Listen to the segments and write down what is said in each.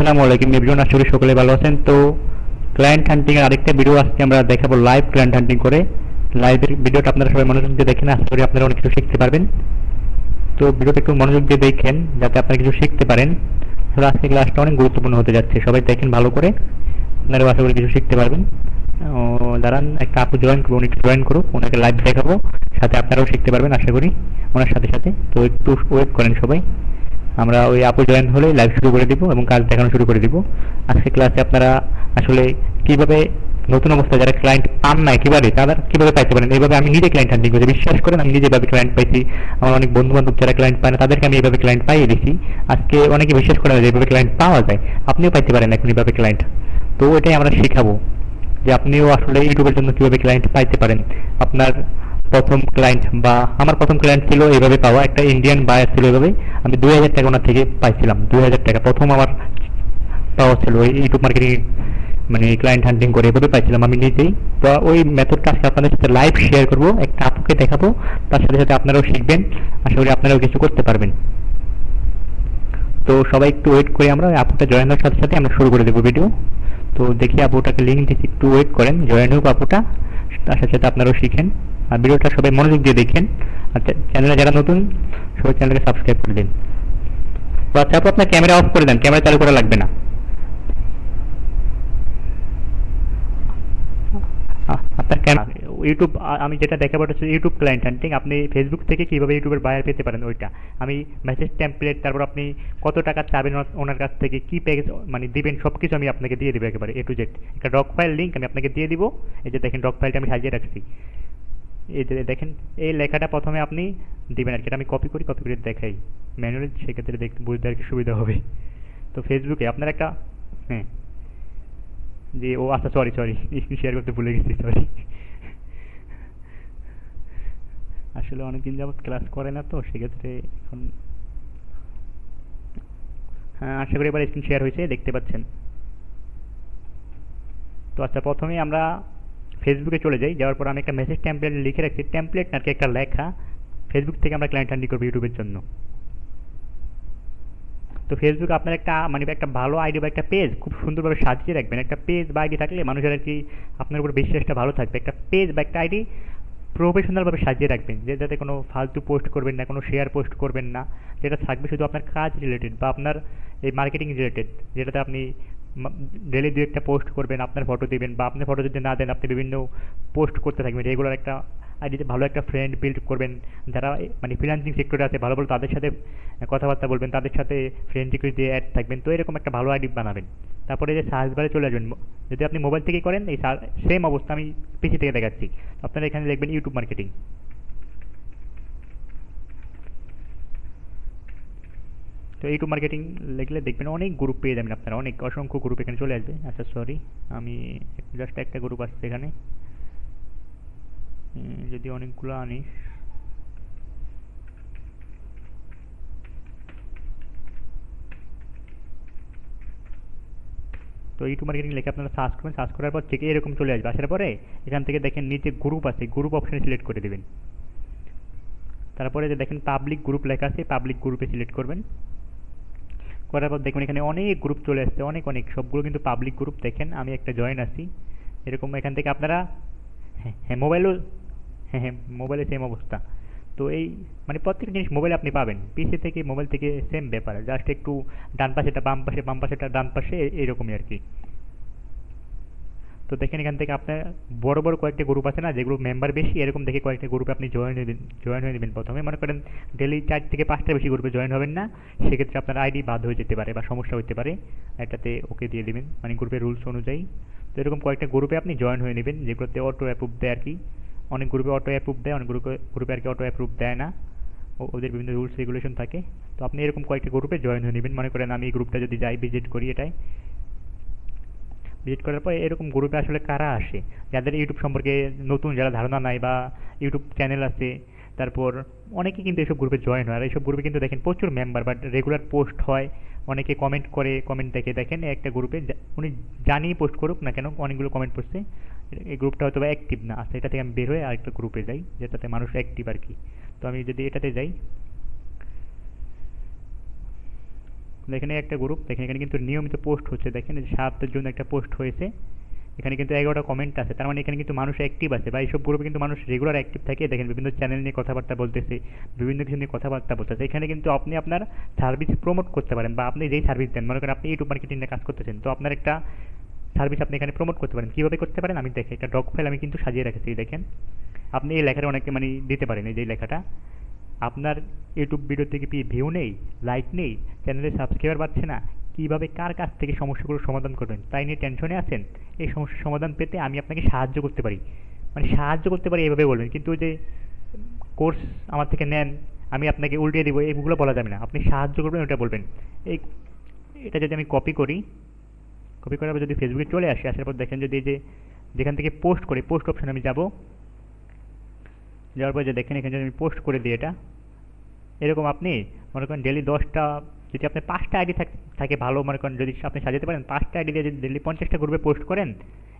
আসসালামু আলাইকুম এভরিওয়ান, আশা করি সকলে ভালো আছেন। তো ক্লায়েন্ট হান্টিং এর আরেকটা ভিডিও আজকে আমরা দেখাবো লাইভ ক্লায়েন্ট হান্টিং করে। লাইভের ভিডিওটা আপনারা সবাই মনোযোগ দিয়ে দেখেন, আশা করি আপনারা অনেক কিছু শিখতে পারবেন। তো ভিডিওটা একটু মনোযোগ দিয়ে দেখেন, যাতে আপনারা কিছু শিখতে পারেন। আসলে আজকে ক্লাসটা অনেক গুরুত্বপূর্ণ হতে যাচ্ছে। সবাই দেখেন ভালো করে। আপনারা আশা করি কিছু শিখতে পারবেন। ও, দাঁড়ান, একটা আপু জয়েন করুন একটু জয়েন করুক, ওনাকে লাইভ দেখাবো। সাথে আপনারাও শিখতে পারবেন, আশা করি, ওনার সাথে সাথে। তো একটু ওয়েট করেন সবাই। আমরা ওই আপু জয়েন হলে লাইভ শুরু করে দিব এবং কাজ দেখানো শুরু করে দিব। আজকে ক্লাসে আপনারা আসলে কীভাবে নতুন অবস্থায় যারা ক্লায়েন্ট পান না একেবারে তারা কীভাবে পাইতে পারেন? এইভাবে আমি নিজে ক্লায়েন্ট হান্টিং করি বিশ্বাস করেন, আমি নিজে এভাবে ক্লায়েন্ট পাইছি। আমার অনেক বন্ধু বান্ধব যারা ক্লায়েন্ট পায় না, তাদেরকে আমি এইভাবে ক্লায়েন্ট পাইয়ে দিছি। আজকে অনেকে বিশ্বাস করে না যে এইভাবে ক্লায়েন্ট পাওয়া যায়। আপনিও পাইতে পারেন এখন এইভাবে ক্লায়েন্ট তো এটাই আমরা শেখাবো যে আপনিও আসলে ইউটিউবের জন্য কীভাবে ক্লায়েন্ট পাইতে পারেন। আপনার প্রথম ক্লায়েন্ট বা আমার প্রথম ক্লায়েন্ট ছিল এইভাবে পাওয়া। একটা ইন্ডিয়ান বায়ার ছিল এইভাবে। আমি দুই হাজার টাকা ওনার থেকে পাইছিলাম। দুই হাজার টাকা। প্রথম আমার পাওয়া ছিল ইউটিউব মার্কেটিং মানে ক্লায়েন্ট হান্টিং করে এভাবে পাইছিলাম আমি নিজেই। তো ওই মেথডটা আজকে আপনাদের সাথে লাইভ শেয়ার করব। একটা আপুকে দেখাবো। তার সাথে সাথে আপনারাও শিখবেন। আশা করি আপনারাও কিছু করতে পারবেন। তো সবাই একটু ওয়েট করে আমরা আপুটা জয়েন হওয়ার সাথে সাথে আমরা শুরু করে দেবো ভিডিও তো দেখি আপুটাকে লিঙ্ক দিচ্ছি। একটু ওয়েট করেন। জয়েন হোক আপুটা। তার সাথে সাথে আপনারাও শিখেন। আর ভিডিওটা সবাই মনোযোগ দিয়ে দেখেন। আর চ্যানেলে যারা নতুন, সবাই চ্যানেলকে সাবস্ক্রাইব করে দিন। তো আচ্ছা আপু, আপনার ক্যামেরা অফ করে দেন, ক্যামেরা চালু করা লাগবে না। আপনার ইউটিউব আমি যেটা দেখাবো হচ্ছে ইউটিউব ক্লায়েন্ট হান্টিং আপনি ফেসবুক থেকে কীভাবে ইউটিউবের বায়ার পেতে পারেন ওইটা। আমি মেসেজ টেমপ্লেট তারপর আপনি কত টাকা চাবেন ওনার কাছ থেকে, কি প্যাকেজ মানে দিবেন সব কিছু আমি আপনাকে দিয়ে দেবো একেবারে এ টু জেড একটা ডক ফাইল লিঙ্ক আমি আপনাকে দিয়ে দিব। এই যে দেখেন ডক ফাইলটা আমি সাজিয়ে রাখছি। এই যে দেখেন, এই লেখাটা প্রথমে আপনি দিবেন আর কি। এটা আমি কপি করি কপি করে দেখাই। ম্যানুয়ালি সেক্ষেত্রে দেখতে বুঝতে আর কি সুবিধা হবে। তো ফেসবুকে আপনার একটা হ্যাঁ। জি ও আচ্ছা সরি সরি স্ক্রিন শেয়ার করতে ভুলে গেছি সরি আসলে অনেকদিন যাবত ক্লাস করে না তো, সেক্ষেত্রে এখন হ্যাঁ আশা করি এবার স্ক্রিন শেয়ার হয়েছে, দেখতে পাচ্ছেন। তো আচ্ছা প্রথমে আমরা ফেসবুকে চলে যাই, যাওয়ার পর আমি একটা মেসেজ টেমপ্লেট লিখে রাখছি টেমপ্লেট নাকি একটা লেখা ফেসবুক থেকে আমরা ক্লায়েন্ট হান্ডি করব ইউটিউবের জন্য। তো ফেসবুক আপনার একটা মানে একটা ভালো আইডি বা একটা পেজ খুব সুন্দরভাবে সাজিয়ে রাখবেন। একটা পেজ বা আইডি থাকলে মানুষের আর কি আপনার উপর বিশ্বাসটা ভালো থাকবে। একটা পেজ বা একটা আইডি প্রফেশনালভাবে সাজিয়ে রাখবেন, যে যাতে কোনো ফালতু পোস্ট করবেন না, কোনো শেয়ার পোস্ট করবেন না, যেটা থাকবে শুধু আপনার কাজ রিলেটেড বা আপনার এই মার্কেটিং রিলেটেড যেটাতে আপনি ডেলি দু একটা পোস্ট করবেন, আপনার ফটো দিবেন বা আপনার ফটো যদি না দেন, আপনি বিভিন্ন পোস্ট করতে থাকবেন। রেগুলার একটা আইডিতে ভালো একটা ফ্রেন্ড বিল্ড করবেন। যারা মানে ফ্রিল্যান্সিং সেক্টরে আছে, ভালো ভালো তাদের সাথে কথাবার্তা বলবেন, তাদের সাথে ফ্রেন্ড রিকোয়েস্ট দিয়ে অ্যাড থাকবেন। তো এরকম একটা ভালো আইডি বানাবেন। তারপরে যে সার্চ বারে চলে আসবেন। যদি আপনি মোবাইল থেকে করেন, এই সেম অবস্থা আমি পিসি থেকে দেখাচ্ছি। আপনারা এখানে দেখবেন ইউটিউব মার্কেটিং তো ইউটিউব মার্কেটিং লিখলে দেখবেন অনেক গ্রুপ পেয়ে যাবেন আপনারা। অনেক অসংখ্য গ্রুপ এখানে চলে আসবে। আচ্ছা সরি আমি জাস্ট একটা গ্রুপ আসছে এখানে। যদি অনেকগুলো আনি তো ইউটিউব মার্কেটিং লেখে আপনারা সার্চ করবেন। সার্চ করার পর থেকে এরকম চলে আসবে। আসার পরে এখান থেকে দেখেন নিচে গ্রুপ আছে। গ্রুপ অপশনে সিলেক্ট করে দেবেন। তারপরে যে দেখেন পাবলিক গ্রুপ লেখা আছে পাবলিক গ্রুপে সিলেক্ট করবেন। করার পর দেখবেন এখানে অনেক গ্রুপ চলে আসছে, অনেক অনেক। সবগুলো কিন্তু পাবলিক গ্রুপ দেখেন, আমি একটা জয়েন আছি। এরকম এখান থেকে আপনারা হ্যাঁ হ্যাঁ মোবাইলও হ্যাঁ হ্যাঁ মোবাইলে সেম অবস্থা। তো এই মানে প্রত্যেকটা জিনিস মোবাইলে আপনি পাবেন। পিসি থেকে মোবাইল থেকে সেম ব্যাপার। জাস্ট একটু ডান পাশেটা, বাম পাশে, বাম পাশেটা, ডান পাশে এরকমই আর কি। তো দেখেন এখান থেকে আপনার বড় বড় কয়েকটি গ্রুপ আছে না, যে গ্রুপ মেম্বার বেশি, এরকম দেখে কয়েকটা গ্রুপে আপনি জয়েন হয়ে জয়েন হয়ে নেবেন প্রথমে। মনে করেন ডেলি চার থেকে পাঁচটা বেশি গ্রুপে জয়েন হবেন না, সেক্ষেত্রে আপনার আইডি বাদ হয়ে যেতে পারে বা সমস্যা হতে পারে। এটাতে ওকে দিয়ে দেবেন মানে গ্রুপের রুলস অনুযায়ী। তো এরকম কয়েকটা গ্রুপে আপনি জয়েন হয়ে নেবেন, যেগুলোতে অটো অ্যাপ্রুভ দেয় আর কি অনেক গ্রুপে অটো অ্যাপ্রুভ দেয়, অনেক গ্রুপে গ্রুপে আর কি অটো অ্যাপ্রুভ দেয় না। ওদের বিভিন্ন রুলস রেগুলেশন থাকে। তো আপনি এরকম কয়েকটা গ্রুপে জয়েন হয়ে নেবেন। মনে করেন আমি এই গ্রুপটা যদি যাই ভিজিট করি এটাই ভিজিট করার পর এরকম গ্রুপে আসলে কারা আসে? যাদের ইউটিউব সম্পর্কে নতুন যারা ধারণা নাই বা ইউটিউব চ্যানেল আছে, তারপর অনেকে কিন্তু এসব গ্রুপে জয়েন হয়। আর এইসব গ্রুপে কিন্তু দেখেন প্রচুর মেম্বার বাট রেগুলার পোস্ট হয়। অনেকে কমেন্ট করে কমেন্ট দেখে। দেখেন একটা গ্রুপে উনি জানিয়ে পোস্ট করুক না কেন, অনেকগুলো কমেন্ট করছে। এই গ্রুপটা হয়তো বা অ্যাক্টিভ না। আচ্ছা এটা থেকে আমি বের হয়ে আরেকটা গ্রুপে যাই, যেটাতে মানুষ অ্যাক্টিভ আর কি। তো আমি যদি এটাতে যাই এখানে একটা গ্রুপ দেখেন এখানে কিন্তু নিয়মিত পোস্ট হচ্ছে। দেখেন সাতের জন্য একটা পোস্ট হয়েছে। এখানে কিন্তু এগারোটা কমেন্ট আছে। তার মানে এখানে কিন্তু মানুষ অ্যাক্টিভ আছে। বা এইসব গ্রুপে কিন্তু মানুষ রেগুলার অ্যাক্টিভ থাকে। দেখেন বিভিন্ন চ্যানেল নিয়ে কথাবার্তা বলতেছে, বিভিন্ন কিছু নিয়ে কথাবার্তা বলতেছে। এখানে কিন্তু আপনি আপনার সার্ভিস প্রমোট করতে পারেন বা আপনি যেই সার্ভিস দেন, মনে করেন আপনি ইউটিউব মার্কেটিং নিয়ে কাজ করতেছেন, তো আপনার একটা সার্ভিস আপনি এখানে প্রমোট করতে পারেন। কীভাবে করতে পারেন? আমি দেখে, একটা ডক ফাইল আমি কিন্তু সাজিয়ে রেখেছি, দেখেন। আপনি এই লেখাটা অনেকে মানে দিতে পারেন, এই যে লেখাটা। আপনার ইউটিউব ভিডিও থেকে কি ভিউ নেই লাইক নেই চ্যানেলে সাবস্ক্রাইবার পাচ্ছে না, কীভাবে কার কাছ থেকে সমস্যাগুলো সমাধান করবেন? তাই নিয়ে টেনশনে আছেন? এই সমস্যার সমাধান পেতে আমি আপনাকে সাহায্য করতে পারি। মানে সাহায্য করতে পারি এভাবে বলবেন, কিন্তু যে কোর্স আমার থেকে নেন, আমি আপনাকে উল্টিয়ে দিব, এগুলো বলা যাবে না। আপনি সাহায্য করবেন, ওটা বলবেন। এই এটা যদি আমি কপি করি কপি করার পর যদি ফেসবুকে চলে আসি, আসার পর দেখেন যদি যে যেখান থেকে পোস্ট করি পোস্ট অপশানে আমি যাব। যাওয়ার পর যে দেখেন এখানে আমি পোস্ট করে দিই এটা, এরকম আপনি মনে করেন ডেলি দশটা, যদি আপনি পাঁচটা আইডি থাকে ভালো, মনে করেন যদি আপনি সাজাতে পারেন, পাঁচটা আইডি দিয়ে যদি ডেলি পঞ্চাশটা গ্রুপে পোস্ট করেন,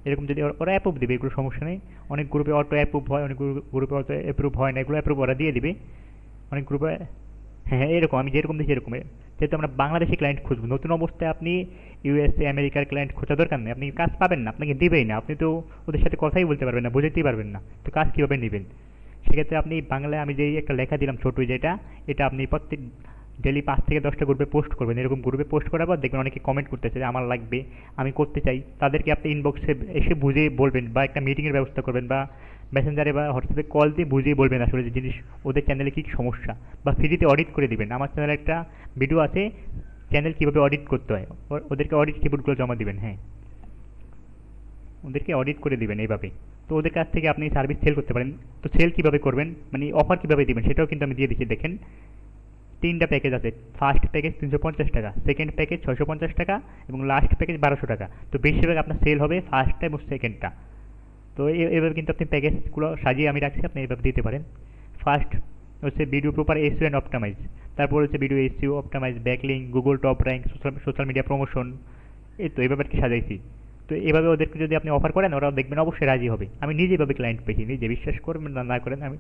এরকম যদি ওরা- ওরা অ্যাপ্রুভ দিবে, এগুলো সমস্যা নেই। অনেক গ্রুপে অটো অ্যাপ্রুভ হয়, অনেক গ্রুপে অটো অ্যাপ্রুভ হয় না, এগুলো অ্যাপ্রুভ ওরা দিয়ে দিবে। অনেক গ্রুপে হ্যাঁ হ্যাঁ এরকম, আমি যেরকম দেখি এরকম। যেহেতু আমরা বাংলাদেশি ক্লায়েন্ট খুঁজবো, নতুন অবস্থায় আপনি ইউএসএ আমেরিকার ক্লায়েন্ট খোঁজা দরকার নেই, আপনি কাজ পাবেন না, আপনাকে দেবেই না, আপনি তো ওদের সাথে কথাই বলতে পারবেন না বুঝতেই পারবেন না, তো কাজ কীভাবে নেবেন? সেক্ষেত্রে আপনি বাংলায় আমি যেই একটা লেখা দিলাম ছোটো যেটা, এটা আপনি প্রত্যেক ডেলি পাঁচ থেকে দশটা গ্রুপে পোস্ট করবেন। এরকম গ্রুপে পোস্ট করার পর দেখবেন অনেকে কমেন্ট করতেছে আমার লাগবে, আমি করতে চাই। তাদেরকে আপনি ইনবক্সে এসে বুঝিয়ে বলবেন বা একটা মিটিংয়ের ব্যবস্থা করবেন বা মেসেঞ্জারে বা হোয়াটসঅ্যাপে কল দিয়ে বুঝিয়ে বলবেন আসলে যে জিনিস, ওদের চ্যানেলে কী সমস্যা বা ফ্রিতে অডিট করে দিবেন। আমার চ্যানেলে একটা ভিডিও আছে চ্যানেল কীভাবে অডিট করতে হয়? ওদেরকে অডিট রিপোর্টগুলো জমা দিবেন হ্যাঁ। ওদেরকে অডিট করে দিবেন এইভাবে তো ওদের কাছ থেকে আপনি সার্ভিস সেল করতে পারেন। তো সেল কীভাবে করবেন? মানে অফার কীভাবে দিবেন? সেটাও কিন্তু আমি দিয়ে দিচ্ছি, দেখেন। তিনটা প্যাকেজ আছে। ফার্স্ট প্যাকেজ তিনশো পঞ্চাশ টাকা সেকেন্ড প্যাকেজ ছশো পঞ্চাশ টাকা এবং লাস্ট প্যাকেজ বারোশো টাকা। তো বেশিরভাগ আপনার সেল হবে ফার্স্টটা এবং সেকেন্ডটা তো এভাবে কিন্তু আপনি প্যাকেজগুলো সাজিয়ে আমি রাখছি, আপনি এভাবে দিতে পারেন। ফার্স্ট হচ্ছে video proper SEO and optimise তারপর হচ্ছে video SEO optimise backlink Google top rank social social media promotion এই তো, এভাবে আর কি সাজাইছি। তো এভাবে ওদেরকে যদি আপনি অফার করেন ওরা দেখবেন, অবশ্যই রাজি হবে। আমি নিজে এভাবে ক্লায়েন্ট পেয়েছি, নিজে বিশ্বাস করবেন না না করেন আমি।